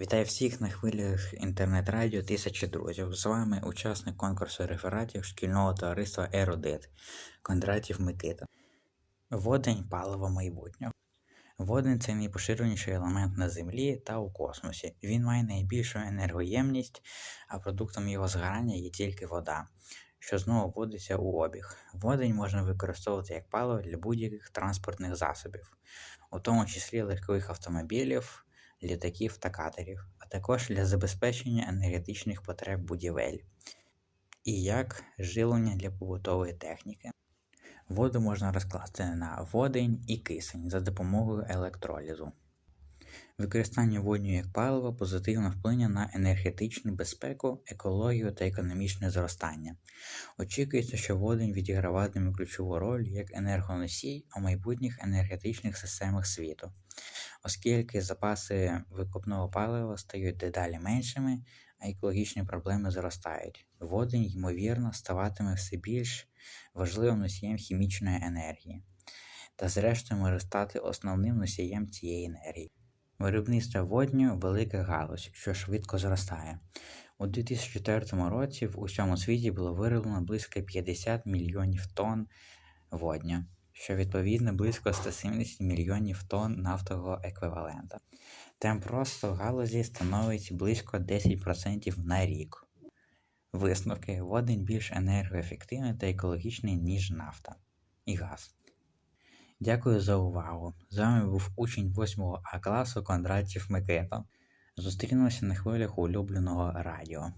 Вітаю всіх на хвилях інтернет-радіо Тисячі друзів. З вами учасник конкурсу рефератів шкільного товариства Ерудит Кондратів Микита. Водень паливо майбутнього. Водень це найпоширеніший елемент на Землі та у космосі. Він має найбільшу енергоємність, а продуктом його згорання є тільки вода, що знову вводиться у обіг. Водень можна використовувати як паливо для будь-яких транспортних засобів, у тому числі легкових автомобілів літаків та катерів, а також для забезпечення енергетичних потреб будівель і як живлення для побутової техніки. Воду можна розкласти на водень і кисень за допомогою електролізу. Використання водню як палива позитивно вплине на енергетичну безпеку, екологію та економічне зростання. Очікується, що водень відіграватиме ключову роль як енергоносій у майбутніх енергетичних системах світу, оскільки запаси викопного палива стають дедалі меншими, а екологічні проблеми зростають. Водень, ймовірно, ставатиме все більш важливим носієм хімічної енергії, та, зрештою, може стати основним носієм цієї енергії. Виробництво водню велика галузь, що швидко зростає. У 2004 році в усьому світі було вироблено близько 50 мільйонів тонн водню, що відповідно близько 170 мільйонів тонн нафтового еквівалента. Темп росту галузі становить близько 10% на рік. Висновки водень більш енергоефективний та екологічний, ніж нафта і газ. Дякую за увагу. З вами був учень 8 А класу Кондратів Микита. Зустрінемося на хвилях улюбленого радіо.